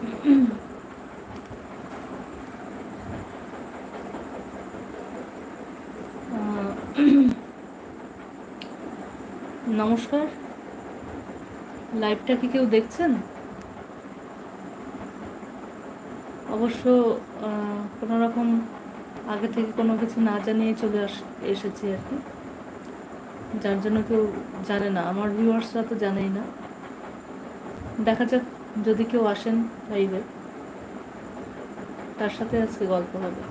নমস্কার। লাইভটা কি কেউ দেখছেন? অবশ্য কোনো রকম আগে থেকে কোনো কিছু না জানিয়ে চলে আস, এসেছি আর কি। যার জন্য কেউ জানে না। আমার ভিউয়ার্সরা তো জানেই না। দেখা যাক যদি কেউ আসেন লাইভে তার সাথে আজকে গল্প হবে।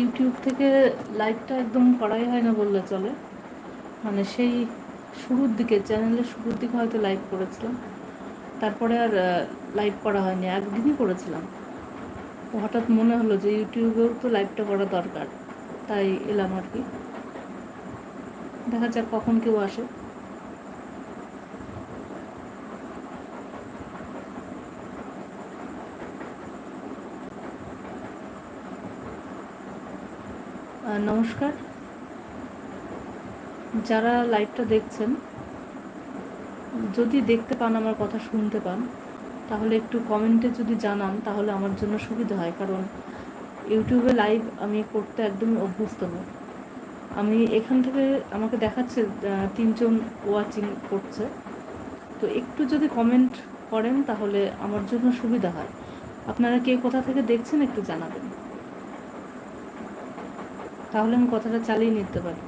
ইউটিউব থেকে লাইভটা একদম করাই হয় না বললে চলে। মানে সেই শুরুর দিকে, চ্যানেলের শুরুর দিকে হয়তো লাইভ করেছিলাম। তারপরে আর লাইভ করা হয়নি। একদিনই করেছিলাম। হঠাৎ মনে হলো যে ইউটিউবেও তো লাইভটা করা দরকার। তাই এলাম আর কি। দেখা যাক কখন কেউ আসে। নমস্কার। যারা লাইভটা দেখছেন, যদি দেখতে পান আমার কথা শুনতে পান, তাহলে একটু কমেন্টে যদি জানান, তাহলে আমার জন্য সুবিধা হয়। কারণ ইউটিউবে লাইভ আমি করতে একদমই অভ্যস্ত নই। আমি এখান থেকে আমাকে দেখাচ্ছে তিনজন ওয়াচিং করছে। তো একটু যদি কমেন্ট করেন তাহলে আমার জন্য সুবিধা হয়। আপনারা কে কোথা থেকে দেখছেন একটু জানাবেন। তাহলে আমি কথাটা চালিয়ে নিতে পারি।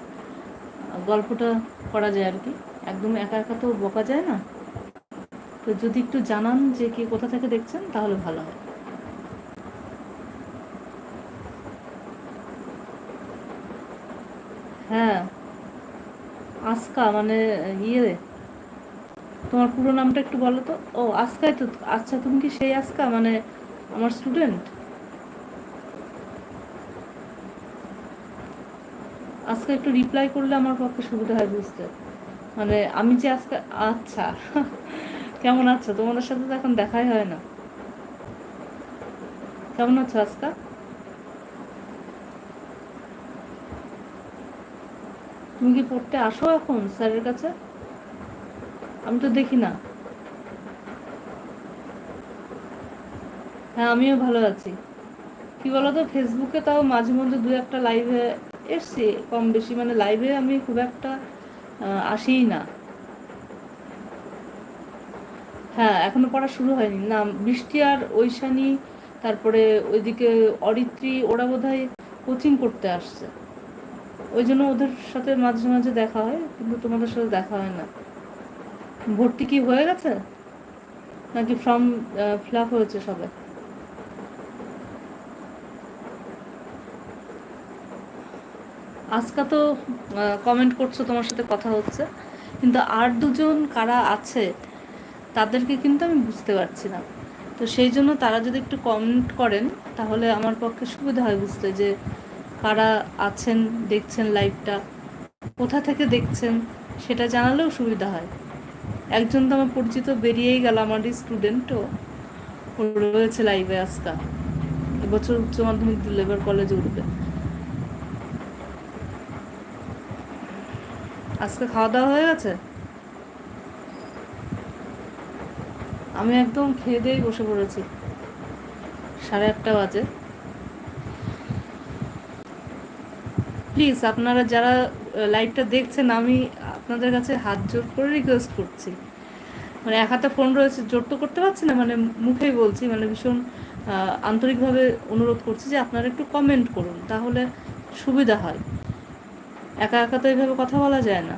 গল্পটা করা যায় আর কি। একদম একা একা তো বকা যায় না। তো যদি একটু জানান যে কে কোথা থেকে দেখছেন তাহলে ভালো হয়। হ্যাঁ। আজকা মানে ইয়ে তোমার পুরো নামটা একটু বলো তো। ও আজকাই তো। আচ্ছা তুমি কি সেই আজকা মানে আমার স্টুডেন্ট আজকে একটু রিপ্লাই করলে আমার পক্ষে সুবিধা হয় বুঝতে। মানে আমি যে আজকে আচ্ছা। কেমন আছো? তোমাদের সাথে তো এখন দেখাই হয় না। কেমন আছো আজকা তুমি কি পড়তে আসো এখন স্যারের কাছে? আমি তো দেখি না। হ্যাঁ আমিও ভালো আছি। কি বলতো, ফেসবুকে তাও মাঝে মধ্যে দু একটা লাইভে এসছি, কম বেশি মানে লাইভে আমি খুব একটা আসিই না। হ্যাঁ এখনও পড়া শুরু হয়নি। না, বৃষ্টি আর ঐশানি, তারপরে ওইদিকে অরিত্রী, ওরা বোধ কোচিং করতে আসছে। ওই জন্য ওদের সাথে মাঝে মাঝে দেখা হয়, কিন্তু তোমাদের সাথে দেখা হয় না। ভর্তি কি হয়ে গেছে? নাকি ফর্ম ফিল আপ হয়েছে সবে? আজকা তো কমেন্ট করছ, তোমার সাথে কথা হচ্ছে। কিন্তু আর দুজন কারা আছে, তাদেরকে কিন্তু আমি বুঝতে পারছি না। তো সেই জন্য তারা যদি একটু কমেন্ট করেন, তাহলে আমার পক্ষে সুবিধা হয় বুঝতে, যে কারা আছেন, দেখছেন লাইভটা কোথা থেকে দেখছেন সেটা জানালেও সুবিধা হয়। একজন তো আমার পরিচিত বেরিয়েই গেল, আমারই স্টুডেন্টও রয়েছে লাইভে আজকা এবছর উচ্চ মাধ্যমিক দিলে এবার কলেজে উঠবে। আজকে খাওয়া দাওয়া হয়ে গেছে? আমি একদম খেয়ে দিয়েই বসে পড়েছি। সাড়ে আটটা বাজে। প্লিজ আপনারা যারা লাইভটা দেখছেন, আমি আপনাদের কাছে হাত জোর করে রিকোয়েস্ট করছি। মানে এক হাতে ফোন রয়েছে, জোর তো করতে পারছি না মানে মুখেই বলছি মানে ভীষণ আন্তরিকভাবে অনুরোধ করছি যে আপনারা একটু কমেন্ট করুন, তাহলে সুবিধা হয়। একা একা তো এইভাবে কথা বলা যায় না।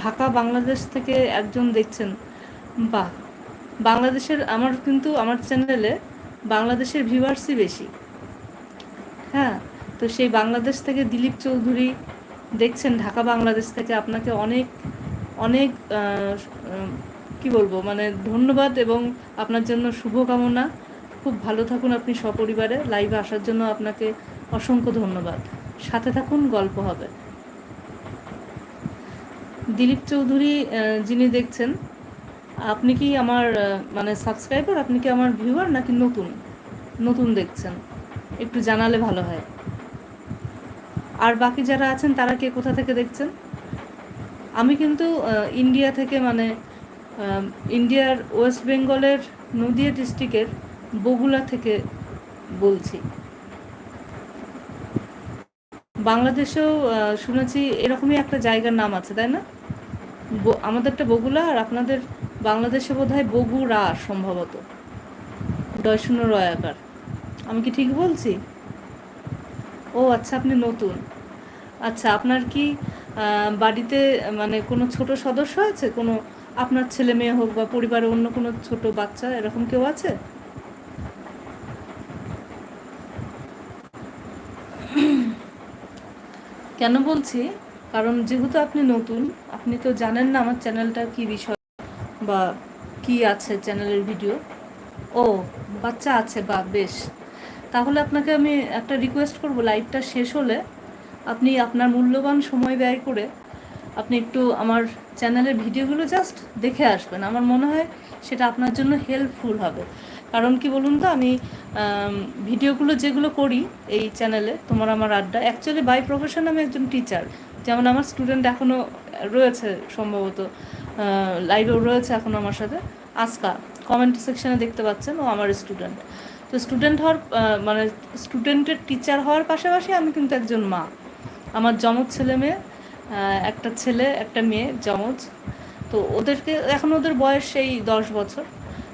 ঢাকা, বাংলাদেশ থেকে একজন দেখছেন, বাহ! বাংলাদেশের, আমার কিন্তু, আমার চ্যানেলে বাংলাদেশের ভিউয়ার্সই বেশি। হ্যাঁ তো সেই বাংলাদেশ থেকে দিলীপ চৌধুরী দেখছেন, ঢাকা বাংলাদেশ থেকে আপনাকে অনেক অনেক কি বলব মানে ধন্যবাদ এবং আপনার জন্য শুভকামনা। খুব ভালো থাকুন আপনি সপরিবারে, লাইভে আসার জন্য আপনাকে অসংখ্য ধন্যবাদ। সাথে থাকুন, গল্প হবে। দিলীপ চৌধুরী যিনি দেখছেন আপনি কি আমার মানে সাবস্ক্রাইবার আপনি কি আমার ভিউয়ার নাকি নতুন? নতুন দেখছেন? একটু জানালে ভালো হয়। আর বাকি যারা আছেন, তারা কে কোথা থেকে দেখছেন? আমি কিন্তু ইন্ডিয়া থেকে মানে ইন্ডিয়ার ওয়েস্ট বেঙ্গলের নদিয়া ডিস্ট্রিক্টের বগুলা থেকে বলছি। বাংলাদেশেও শুনেছি এরকমই একটা জায়গার নাম আছে, তাই না? আমাদেরটা বগুলা আর আপনাদের বাংলাদেশে বোধ হয় বগুড়া সম্ভবত। শূন্য রয়াকার আমি কি ঠিক বলছি? ও আচ্ছা আপনি নতুন। আচ্ছা আপনার কি বাড়িতে মানে কোনো ছোট সদস্য আছে? কোনো আপনার ছেলে মেয়ে হোক বা পরিবারে অন্য কোনো ছোট বাচ্চা, এরকম কেউ আছে? কেন বলছি? কারণ যেহেতু আপনি নতুন, আপনি তো জানেন না আমার চ্যানেলটা কি বিষয়। বা কি আছে চ্যানেলের ভিডিও ও, বাচ্চা আছে বা বেশ। তাহলে আপনাকে আমি একটা রিকোয়েস্ট করব লাইভটা শেষ হলে আপনি আপনার মূল্যবান সময় ব্যয় করে আপনি একটু আমার চ্যানেলের ভিডিওগুলো জাস্ট দেখে আসবেন। আমার মনে হয় সেটা আপনার জন্য হেল্পফুল হবে। কারণ কি বলুন তো, আমি ভিডিওগুলো যেগুলো করি এই চ্যানেলে তোমার আমার আড্ডা অ্যাকচুয়ালি বাই প্রফেশন আমি একজন টিচার যেমন আমার স্টুডেন্ট এখনও রয়েছে সম্ভবত লাইভেও রয়েছে এখন আমার সাথে আজকা কমেন্ট সেকশানে দেখতে পাচ্ছেন, ও আমার স্টুডেন্ট তো স্টুডেন্ট হওয়ার মানে স্টুডেন্টের টিচার হওয়ার পাশাপাশি আমি কিন্তু একজন মা। আমার যমজ ছেলে মেয়ে একটা ছেলে, একটা মেয়ে, যমজ। তো ওদেরকে, এখন ওদের বয়স সেই দশ বছর।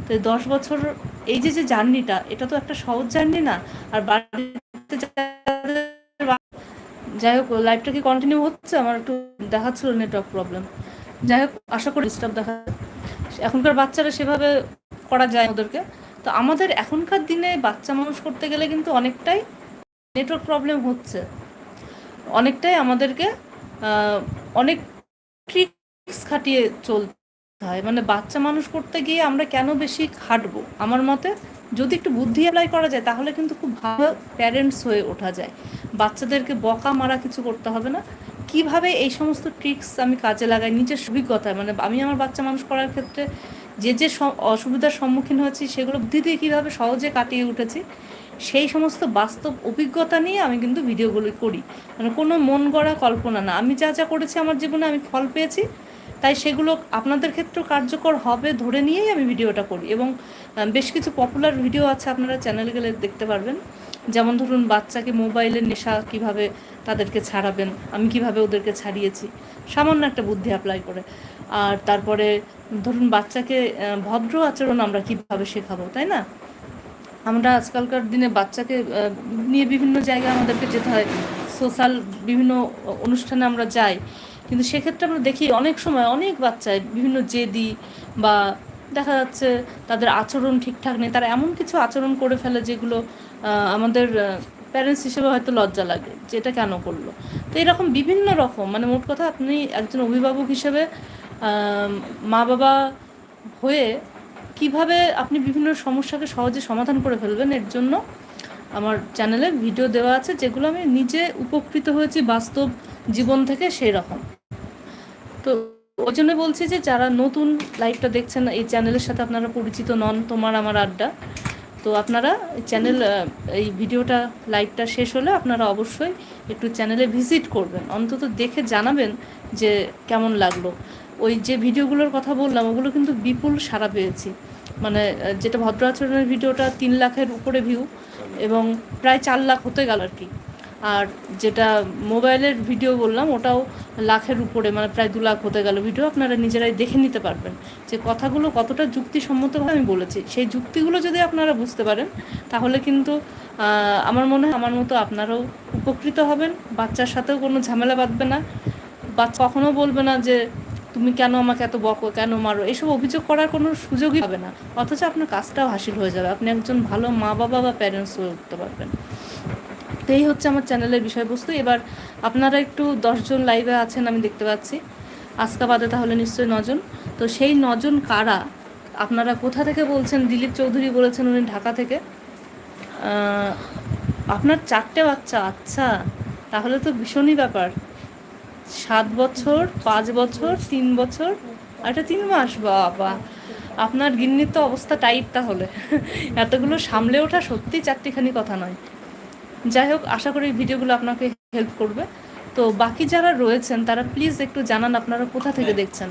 তো দশ বছর এই যে যে জার্নিটা, এটা তো একটা সহজ জার্নি না? আর বাড়িতে যাই হোক লাইফটা কি কন্টিনিউ হচ্ছে? আমার একটু দেখাচ্ছিল নেটওয়ার্ক প্রবলেম যাই হোক, আশা করি ডিস্টার্ব দেখা এখনকার বাচ্চারা সেভাবে করা যায় ওদেরকে। তো আমাদের এখনকার দিনে বাচ্চা মানুষ করতে গেলে কিন্তু অনেকটাই নেটওয়ার্ক প্রবলেম হচ্ছে। অনেকটাই আমাদেরকে অনেক ট্রিক্স খাটিয়ে চলতে হয়। মানে বাচ্চা মানুষ করতে গিয়ে আমরা কেন বেশি খাটবো? আমার মতে যদি একটু বুদ্ধি অ্যাপ্লাই করা যায়, তাহলে কিন্তু খুব ভালো প্যারেন্টস হয়ে ওঠা যায়। বাচ্চাদেরকে বকা মারা কিছু করতে হবে না। কীভাবে এই সমস্ত ট্রিক্স আমি কাজে লাগাই? নিজের অভিজ্ঞতায়। মানে আমি আমার বাচ্চা মানুষ করার ক্ষেত্রে যে যে অসুবিধার সম্মুখীন হয়েছি, সেগুলো বুদ্ধি দিয়ে কীভাবে সহজে কাটিয়ে উঠেছি, সেই সমস্ত বাস্তব অভিজ্ঞতা নিয়ে আমি কিন্তু ভিডিওগুলো করি। মানে কোনো মন গড়া কল্পনা না। আমি যা যা করেছি আমার জীবনে আমি ফল পেয়েছি। তাই সেগুলো আপনাদের ক্ষেত্রেও কার্যকর হবে ধরে নিয়েই আমি ভিডিওটা করি এবং বেশ কিছু পপুলার ভিডিও আছে আপনারা চ্যানেলে গেলে দেখতে পারবেন। যেমন ধরুন বাচ্চাকে মোবাইলের নেশা কীভাবে তাদেরকে ছাড়াবেন, আমি কীভাবে ওদেরকে ছাড়িয়েছি, সামান্য একটা বুদ্ধি অ্যাপ্লাই করে। আর তারপরে ধরুন বাচ্চাকে ভদ্র আচরণ আমরা কীভাবে শেখাবো, তাই না? আমরা আজকালকার দিনে বাচ্চাকে নিয়ে বিভিন্ন জায়গায় আমাদেরকে যেতে হয়। সোশ্যাল বিভিন্ন অনুষ্ঠানে আমরা যাই। কিন্তু সেক্ষেত্রে আমরা দেখি অনেক সময় অনেক বাচ্চায় বিভিন্ন জেদি বা দেখা যাচ্ছে তাদের আচরণ ঠিকঠাক নেই, তারা এমন কিছু আচরণ করে ফেলে যেগুলো আমাদের প্যারেন্টস হিসেবে হয়তো লজ্জা লাগে যে এটা কেন করল। তো এরকম বিভিন্ন রকম মানে মোট কথা আপনি একজন অভিভাবক হিসেবে মা বাবা হয়ে কীভাবে আপনি বিভিন্ন সমস্যাকে সহজে সমাধান করে ফেলবেন এর জন্য আমার চ্যানেলে ভিডিও দেওয়া আছে, যেগুলো আমি নিজে উপকৃত হয়েছি বাস্তব জীবন থেকে সেই রকম তো ওই জন্য বলছি যে যারা নতুন লাইভটা দেখছেন, এই চ্যানেলের সাথে আপনারা পরিচিত নন, তোমার আমার আড্ডা। তো আপনারা চ্যানেল এই ভিডিওটা, লাইভটা শেষ হলে আপনারা অবশ্যই একটু চ্যানেলে ভিজিট করবেন। অন্তত দেখে জানাবেন যে কেমন লাগল। ওই যে ভিডিওগুলোর কথা বললাম, ওগুলো কিন্তু বিপুল সারা পেয়েছি। মানে যেটা ভদ্র আচরণের ভিডিওটা তিন লাখের উপরে ভিউ এবং প্রায় চার লাখ হতে গেল আর কি। আর যেটা মোবাইলের ভিডিও বললাম, ওটাও লাখের উপরে মানে প্রায় দু লাখ হতে গেল। ভিডিও আপনারা নিজেরাই দেখে নিতে পারবেন যে কথাগুলো কতটা যুক্তিসম্মতভাবে আমি বলেছি। সেই যুক্তিগুলো যদি আপনারা বুঝতে পারেন, তাহলে কিন্তু আমার মনে হয় আমার মতো আপনারাও উপকৃত হবেন। বাচ্চার সাথেও কোনো ঝামেলা বাঁধবে না। বাচ্চা কখনও বলবে না যে, তুমি কেন আমাকে এত বকো, কেন মারো? এসব অভিযোগ করার কোনো সুযোগই হবে না। অথচ আপনার কাজটাও হাসিল হয়ে যাবে। আপনি একজন ভালো মা বাবা বা প্যারেন্টস হয়ে উঠতে পারবেন। তো এই হচ্ছে আমার চ্যানেলের বিষয়বস্তু। এবার আপনারা একটু দশজন লাইভে আছেন আমি দেখতে পাচ্ছি। আজকা বাদে তাহলে নিশ্চয়ই নজন। তো সেই নজন কারা? আপনারা কোথা থেকে বলছেন? দিলীপ চৌধুরী বলেছেন উনি ঢাকা থেকে। আপনার চারটে বাচ্চা আচ্ছা। তাহলে তো ভীষণই ব্যাপার। সাত বছর, পাঁচ বছর, তিন বছর, আর এটা তিন মাস? বাবা! আপনার গিন্নির তো অবস্থা টাইট তাহলে। এতগুলো সামলে ওঠা সত্যি চারটিখানি কথা নয়। যাই হোক আশা করি ভিডিওগুলো আপনাকে হেল্প করবে। তো বাকি যারা রয়েছেন তারা প্লিজ একটু জানান আপনারা কোথা থেকে দেখছেন।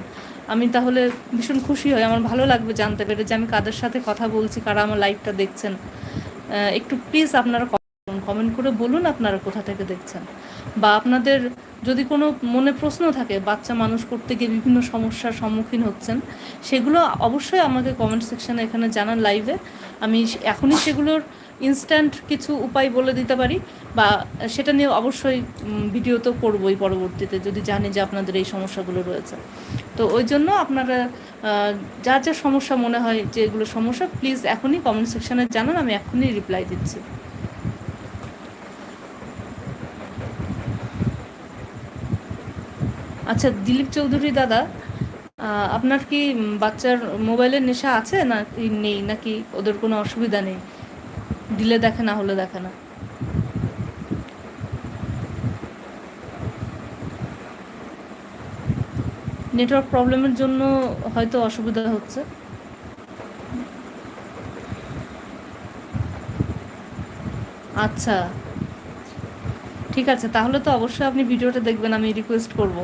আমি তাহলে ভীষণ খুশি হই আমার ভালো লাগবে জানতে পেরে যে আমি কাদের সাথে কথা বলছি কারা আমার লাইভটা দেখছেন। একটু প্লিজ আপনারা কমেন্ট করে বলুন আপনারা কোথা থেকে দেখছেন। বা আপনাদের যদি কোনো মনে প্রশ্ন থাকে বাচ্চা মানুষ করতে গিয়ে বিভিন্ন সমস্যার সম্মুখীন হচ্ছেন সেগুলো অবশ্যই আমাকে কমেন্ট সেকশানে এখানে জানান লাইভে আমি এখনই সেগুলোর ইনস্ট্যান্ট কিছু উপায় বলে দিতে পারি বা সেটা নিয়ে অবশ্যই ভিডিও তো করবোই পরবর্তীতে যদি জানি যে আপনাদের এই সমস্যাগুলো রয়েছে। তো ওই জন্য আপনারা যা যা সমস্যা মনে হয় যে এগুলো সমস্যা প্লিজ এখনই কমেন্ট সেকশানে জানান, আমি এখনই রিপ্লাই দিচ্ছি। আচ্ছা দিলীপ চৌধুরী দাদা আপনার কি বাচ্চার মোবাইলের নেশা আছে না নেই? নাকি ওদের কোনো অসুবিধা নেই? দিলে দেখে না, হলে দেখে না। নেটওয়ার্ক প্রবলেমের জন্য হয়তো অসুবিধা হচ্ছে। আচ্ছা ঠিক আছে, তাহলে তো অবশ্যই আপনি ভিডিওটা দেখবেন, আমি রিকোয়েস্ট করব।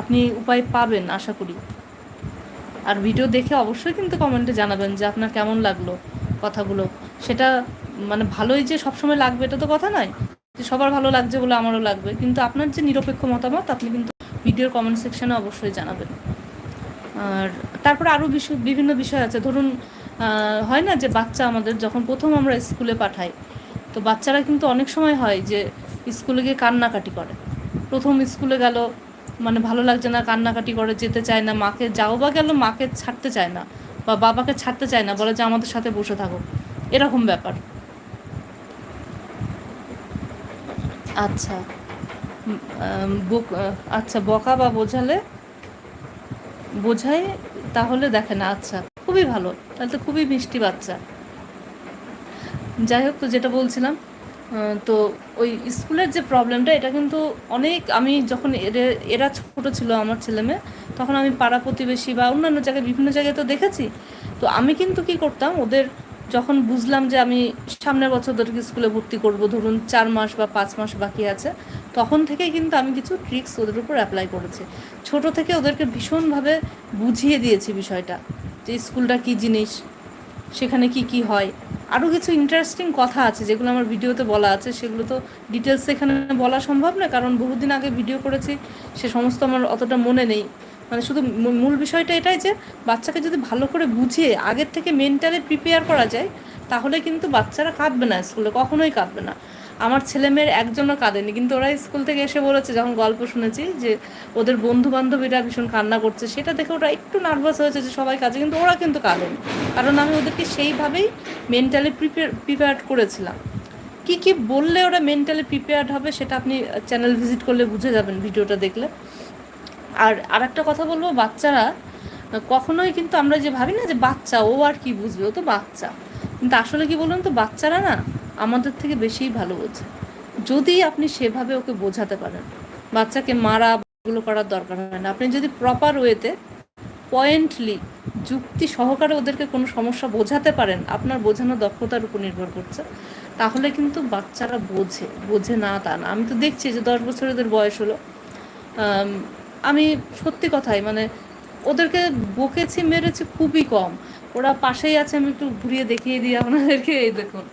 আপনি উপায় পাবেন, আশা করি। আর ভিডিও দেখে অবশ্যই কিন্তু কমেন্টে জানাবেন যে আপনার কেমন লাগল কথাগুলো। সেটা মানে ভালোই যে সবসময় লাগবে, এটা তো কথা নয় যে সবার ভালো লাগছে বলে আমারও লাগবে। কিন্তু আপনার যে নিরপেক্ষ মতামত, আপনি কিন্তু ভিডিওর কমেন্ট সেকশনে অবশ্যই জানাবেন। আর তারপরে আরও বিষয়, বিভিন্ন বিষয় আছে। ধরুন হয় না যে বাচ্চা আমাদের যখন প্রথম আমরা স্কুলে পাঠাই, তো বাচ্চারা কিন্তু অনেক সময় হয় যে স্কুলে গিয়ে কান্নাকাটি করে। প্রথম স্কুলে গেল মানে ভালো লাগছে না, কান্নাকাটি করে, যেতে চায় না, মাকে, যাও বা গেল, মাকে ছাড়তে চায় না বা বাবাকে ছাড়তে চায় না, বলে যে আমাদের সাথে বসে থাকো। এরকম ব্যাপার। আচ্ছা। আচ্ছা বকা বা বোঝালে বোঝাই তাহলে দেখে না আচ্ছা খুবই ভালো তাহলে তো খুবই মিষ্টি বাচ্চা। যাই হোক তো যেটা বলছিলাম তো ওই স্কুলের যে প্রবলেমটা এটা কিন্তু অনেক আমি যখন এরে- এরা ছোট ছিল আমার ছেলে মেয়ে তখন আমি পাড়া প্রতিবেশী বা অন্যান্য জায়গায় বিভিন্ন জায়গায় তো দেখেছি তো আমি কিন্তু কি করতাম ওদের যখন বুঝলাম যে আমি সামনের বছর ওদেরকে স্কুলে ভর্তি করব, ধরুন চার মাস বা পাঁচ মাস বাকি আছে, তখন থেকে কিন্তু আমি কিছু ট্রিক্স ওদের উপর অ্যাপ্লাই করেছি। ছোট থেকে ওদেরকে ভীষণভাবে বুঝিয়ে দিয়েছি বিষয়টা, যে স্কুলটা কী জিনিস, সেখানে কি কি হয়। আরও কিছু ইন্টারেস্টিং কথা আছে যেগুলো আমার ভিডিওতে বলা আছে, সেগুলো তো ডিটেলস এখানে বলা সম্ভব না কারণ বহুদিন আগে ভিডিও করেছি, সে সমস্ত আমার অতটা মনে নেই। মানে শুধু মূল বিষয়টা এটাই যে বাচ্চাকে যদি ভালো করে বুঝিয়ে আগের থেকে মেন্টালি প্রিপেয়ার করা যায়, তাহলে কিন্তু বাচ্চারা কাঁদবে না স্কুলে, কখনোই কাঁদবে না। আমার ছেলেমেয়ের একজনও কাঁদেনি, কিন্তু ওরা স্কুল থেকে এসে বলেছে, যখন গল্প শুনেছি, যে ওদের বন্ধু বান্ধবীরা ভীষণ কান্না করছে, সেটা দেখে ওরা একটু নার্ভাস হয়েছে যে সবাই কাজে কিন্তু ওরা কিন্তু কাঁদেনি। কারণ আমি ওদেরকে সেইভাবেই মেন্টালি প্রিপেয়ার প্রিপেয়ার্ড করেছিলাম। কি কি বললে ওরা মেন্টালি প্রিপেয়ার্ড হবে, সেটা আপনি চ্যানেল ভিজিট করলে বুঝে যাবেন, ভিডিওটা দেখলে। আর আর একটা কথা বলব, বাচ্চারা, কখনোই কিন্তু আমরা যে ভাবি না যে বাচ্চা, ও আর কি বুঝবে, ও তো বাচ্চা। কিন্তু আসলে কি বলুন তো, বাচ্চারা না আমাদের থেকে বেশিই ভালো বোঝে। যদি আপনি সেভাবে ওকে বোঝাতে পারেন, বাচ্চাকে মারা এগুলো করার দরকার হয় না। আপনি যদি প্রপার ওয়েতে পয়েন্টলি যুক্তি সহকারে ওদেরকে কোনো সমস্যা বোঝাতে পারেন, আপনার বোঝানো দক্ষতার উপর নির্ভর করছে, তাহলে কিন্তু বাচ্চারা বোঝে বোঝে না তা না। আমি তো দেখছি যে দশ বছর ওদের বয়স হলো। আম, সত্যি কথাই মানে ওদেরকে বকেছি মেরেছি খুবই কম। ওরা পাশেই আছে আমি একটু ঘুরিয়ে দেখিয়ে দিই আপনাদেরকে এই দেখুন।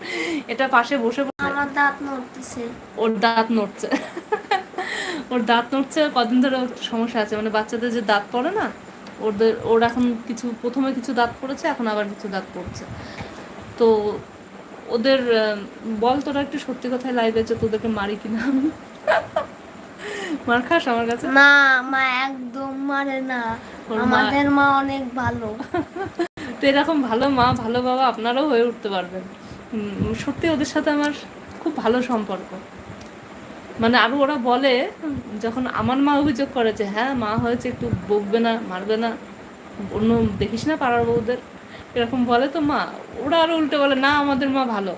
এটা পাশে বসে আমার দাঁত নড়তেছে। ওর দাঁত নড়ছে। ওর দাঁত নড়ছে কদিন ধরে সমস্যা আছে। মানে বাচ্চাদের যে দাঁত পড়ে না ওদের ওর এখন কিছু প্রথমে কিছু দাঁত পড়েছে এখন আবার কিছু দাঁত পড়ছে। তো ওদের বল তোরা একটু সত্যি কথায় লাইভে আছে তোদেরকে মারি কিনা আমি। মার খাস আমার কাছে? না মা একদম মারে না। আমাদের মা অনেক ভালো। তো এরকম ভালো মা ভালো বাবা আপনারাও হয়ে উঠতে পারবেন। সত্যি ওদের সাথে আমার খুব ভালো সম্পর্ক। মানে আরও ওরা বলে যখন আমার মা অভিযোগ করে যে হ্যাঁ মা হয়েছে একটু বকবে না মারবে না অন্য দেখিস না পাড়ার বউদের। এরকম বলে তো মা। ওরা আরও উল্টে বলে না আমাদের মা ভালো।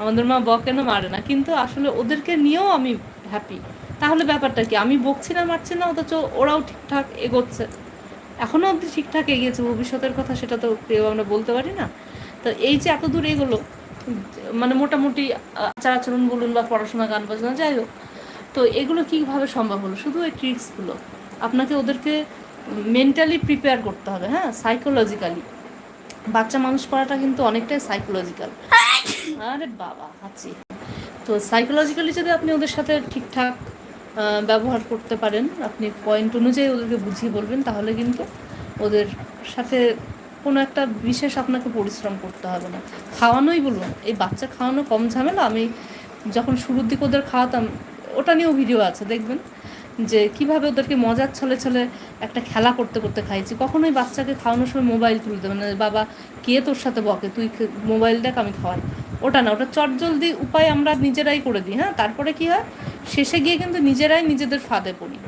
আমাদের মা বকে না মারে না। কিন্তু আসলে ওদেরকে নিয়েও আমি হ্যাপি তাহলে ব্যাপারটা কি? আমি বকছি না মারছি না, অথচ ওরাও ঠিকঠাক এগোচ্ছে। এখনও অবধি ঠিকঠাক এগিয়েছে, ভবিষ্যতের কথা সেটা তো কেউ আমরা বলতে পারি না। তো এই যে এত দূর এগোলো মানে মোটামুটি আচার আচরণ বলুন বা পড়াশোনা, গান বাজনা, যাই হোক, তো এগুলো কীভাবে সম্ভব হলো? শুধু এই ট্রিক্সগুলো আপনাকে ওদেরকে মেন্টালি প্রিপেয়ার করতে হবে হ্যাঁ? সাইকোলজিক্যালি বাচ্চা মানুষ করাটা কিন্তু অনেকটাই সাইকোলজিক্যাল আরে বাবা আছি তো সাইকোলজিক্যালি যদি আপনি ওদের সাথে ঠিকঠাক ব্যবহার করতে পারেন। আপনি পয়েন্ট অনুযায়ী ওদেরকে বুঝিয়ে বলবেন, তাহলে কিন্তু ওদের সাথে কোনো একটা বিশেষ আপনাকে পরিশ্রম করতে হবে না। খাওয়ানোই বলুন, এই বাচ্চা খাওয়ানো কম ঝামেলা। আমি যখন শুরুর দিকে ওদের খাওয়াতাম, ওটা নিয়েও ভিডিও আছে, দেখবেন? যে কীভাবে ওদেরকে মজার ছলে ছলে একটা খেলা করতে করতে খাইছি কখনোই বাচ্চাকে খাওয়ানোর সময় মোবাইল তুলতে মানে বাবা, কে তোর সাথে বকে? তুই মোবাইল দেখ, আমি খাওয়াই। ওটা না, ওটা চটজলদি উপায় আমরা নিজেরাই করে দিই হ্যাঁ? তারপরে কি হয়? শেষে গিয়ে কিন্তু নিজেরাই নিজেদের ফাঁদে পড়ি।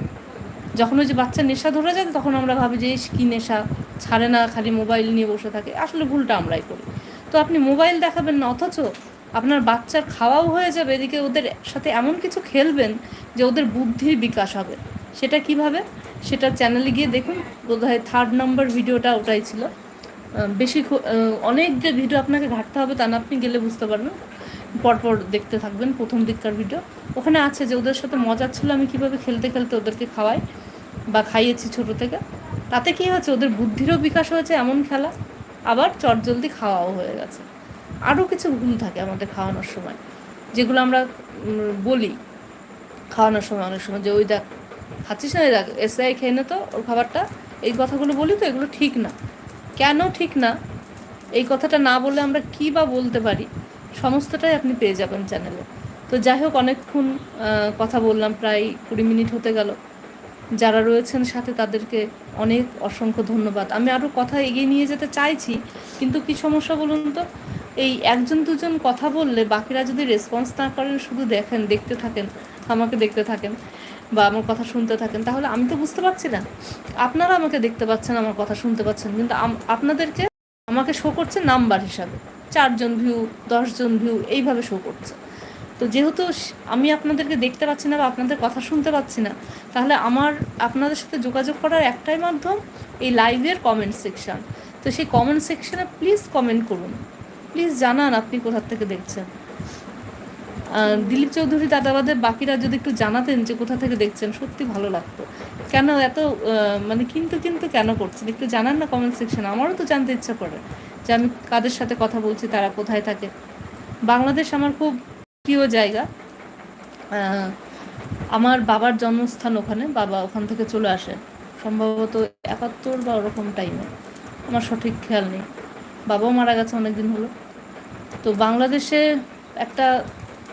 যখন ওই যে বাচ্চা নেশা ধরে যায়, তখন আমরা ভাবি যে কি নেশা? ছাড়ে না, খালি মোবাইল নিয়ে বসে থাকে। আসলে ভুলটা আমরাই করি। তো আপনি মোবাইল দেখাবেন না, অথচ আপনার বাচ্চার খাওয়াও হয়ে যাবে, এদিকে ওদের সাথে এমন কিছু খেলবেন যে, ওদের বুদ্ধির বিকাশ হবে। সেটা কীভাবে? সেটা চ্যানেলে গিয়ে দেখুন। বোধহয় থার্ড নাম্বার ভিডিওটা ওটাই ছিল। বেশি অনেক যে ভিডিও আপনাকে ঘাটতে হবে তা না, আপনি গেলে বুঝতে পারবেন। পরপর দেখতে থাকবেন প্রথম দিককার ভিডিও ওখানে আছে যে ওদের সাথে মজা ছিল আমি কীভাবে খেলতে খেলতে ওদেরকে খাওয়াই বা খাইয়েছি ছোট থেকে। তাতে কি হয়েছে? ওদের বুদ্ধিরও বিকাশ হয়েছে এমন খেলা। আবার চটজলদি খাওয়াও হয়ে গেছে। আরও কিছু ভুল থাকে আমাদের খাওয়ানোর সময়, যেগুলো আমরা বলি খাওয়ানোর সময় অনেক সময় যে, ওই দেখ, খাচ্ছিস না? দেখ, এসআই খেয়ে নে তো ওর খাবারটা। এই কথাগুলো বলি তো, এগুলো ঠিক না। কেন ঠিক না? এই কথাটা না বলে আমরা কী বা বলতে পারি? সমস্তটাই আপনি পেয়ে যাবেন চ্যানেলে তো যাই হোক, অনেকক্ষণ কথা বললাম, প্রায় কুড়ি মিনিট হতে গেল। যারা রয়েছেন সাথে তাদেরকে অনেক অসংখ্য ধন্যবাদ। আমি আরও কথা এগিয়ে নিয়ে যেতে চাইছি, কিন্তু কি সমস্যা বলুন তো? এই একজন দুজন কথা বললে বাকিরা যদি রেসপন্স না করেন, শুধু দেখেন, দেখতে থাকেন, আমাকে দেখতে থাকেন বা আমার কথা শুনতে থাকেন, তাহলে আমি তো বুঝতে পারছি না। আপনারা আমাকে দেখতে পাচ্ছেন, আমার কথা শুনতে পাচ্ছেন, কিন্তু আপনাদেরকে আমাকে শো করছে নাম্বার হিসাবে। চারজন ভিউ দশজন ভিউ এইভাবে শো করছে। তো যেহেতু আমি আপনাদেরকে দেখতে পাচ্ছি না বা আপনাদের কথা শুনতে পাচ্ছি না, তাহলে আমার, আপনাদের সাথে যোগাযোগ করার একটাই মাধ্যম এই লাইভের কমেন্ট সেকশান তো সেই কমেন্ট সেকশানে প্লিজ কমেন্ট করুন। প্লিজ জানান আপনি কোথার থেকে দেখছেন। দিলীপ চৌধুরী দাদাবাদের বাকিরা যদি একটু জানাতেন যে কোথা থেকে দেখছেন, সত্যি ভালো লাগতো। কেন এত মানে কিন্তু কিন্তু কেন করছেন? একটু জানান না কমেন্ট সেকশন আমারও তো জানতে ইচ্ছা করে যে আমি কাদের সাথে কথা বলছি, তারা কোথায় থাকে। বাংলাদেশ আমার খুব প্রিয় জায়গা। আমার বাবার জন্মস্থান ওখানে, বাবা ওখান থেকে চলে আসে। সম্ভবত একাত্তর বা ওরকম টাইমে আমার সঠিক খেয়াল নেই। বাবাও মারা গেছে অনেক দিন হলো। তো বাংলাদেশে একটা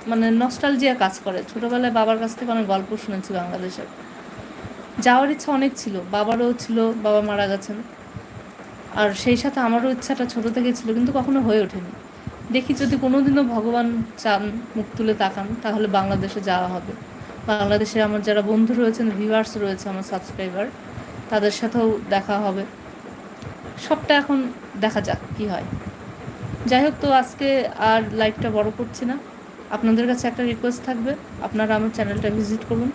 মানে নস্টালজিয়া কাজ করে। ছোটোবেলায় বাবার কাছ থেকে অনেক গল্প শুনেছি বাংলাদেশের। যাওয়ার ইচ্ছা অনেক ছিল, বাবারও ছিল, বাবা মারা গেছেন। আর সেই সাথে আমারও ইচ্ছাটা ছোটো থেকে ছিল, কিন্তু কখনো হয়ে ওঠেনি। দেখি যদি কোনোদিনও ভগবান চান মুখ তুলে তাকান, তাহলে বাংলাদেশে যাওয়া হবে। বাংলাদেশে আমার যারা বন্ধু রয়েছেন ভিউয়ার্স রয়েছে আমার সাবস্ক্রাইবার তাদের সাথেও দেখা হবে। সবটা এখন দেখা যাক কি হয়। যাই হোক তো আজকে আর লাইভটা বড় করছি না। আপনাদের কাছে একটা রিকোয়েস্ট থাকবে, আপনারা আমার চ্যানেলটা ভিজিট করুন।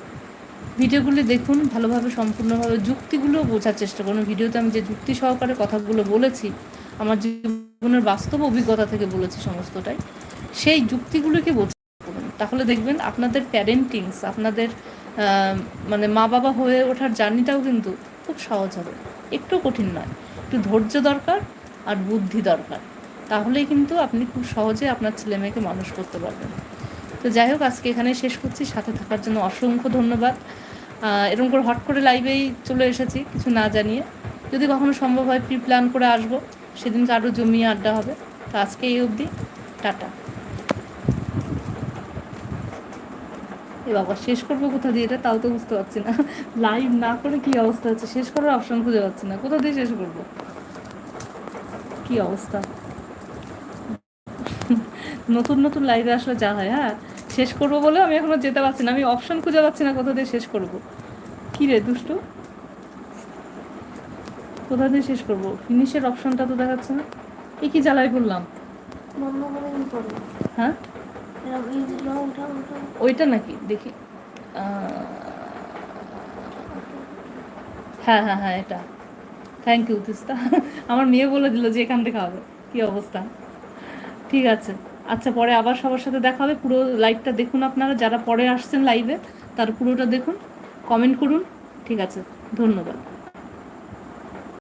ভিডিওগুলি দেখুন, ভালোভাবে সম্পূর্ণভাবে যুক্তিগুলো বোঝার চেষ্টা করুন। ভিডিওতে আমি যে যুক্তি সহকারে কথাগুলো বলেছি, আমার জীবনের বাস্তব অভিজ্ঞতা থেকে বলেছি সমস্তটাই, সেই যুক্তিগুলোকে বোঝা করুন। তাহলে দেখবেন আপনাদের প্যারেন্টিংস আপনাদের মানে মা বাবা হয়ে ওঠার জার্নিটাও কিন্তু খুব সহজ হবে। একটু কঠিন নয়, একটু ধৈর্য দরকার আর বুদ্ধি দরকার। তাহলেই কিন্তু আপনি খুব সহজে আপনার ছেলে মেয়েকে মানুষ করতে পারবেন। তো যাই হোক, আজকে এখানে শেষ করছি। সাথে থাকার জন্য অসংখ্য ধন্যবাদ। এরকম করে হট করে লাইভেই চলে এসেছি, কিছু না জানিয়ে। যদি কখনো সম্ভব হয় প্রি প্ল্যান করে আসব। সেদিনকে আরও জমিয়ে আড্ডা হবে। তো আজকে এই অবধি। টাটা। এ বাবা, শেষ করব কোথা দিয়ে? এটা তাও তো বুঝতে পারছি না। লাইভ না করে কি অবস্থা হচ্ছে? শেষ করার অপশন খুঁজে পাচ্ছি না। কোথা দিয়ে শেষ করব? কি অবস্থা? নতুন নতুন লাইভে আসলে যা হয় হ্যাঁ? শেষ করব বলে আমি এখনও যেতে পারছি না। আমি অপশন খুঁজে পাচ্ছি না কোথা দিয়ে শেষ করব। কি রে, দুষ্টু? কোথা দিয়ে শেষ করব? ফিনিশের অপশনটা তো দেখাচ্ছে না। এ কি জ্বালাই করলাম হ্যাঁ? ওইটা নাকি? দেখি। হ্যাঁ হ্যাঁ হ্যাঁ এটা। Thank you Teesta. আমার মেয়ে বলে দিল যে এখান থেকে হবে। কি অবস্থা? ঠিক আছে। আচ্ছা পরে আবার সবার সাথে দেখা হবে। পুরো লাইভটা দেখুন আপনারা, যারা পরে আসছেন লাইভে তার পুরোটা দেখুন কমেন্ট করুন। ঠিক আছে, ধন্যবাদ।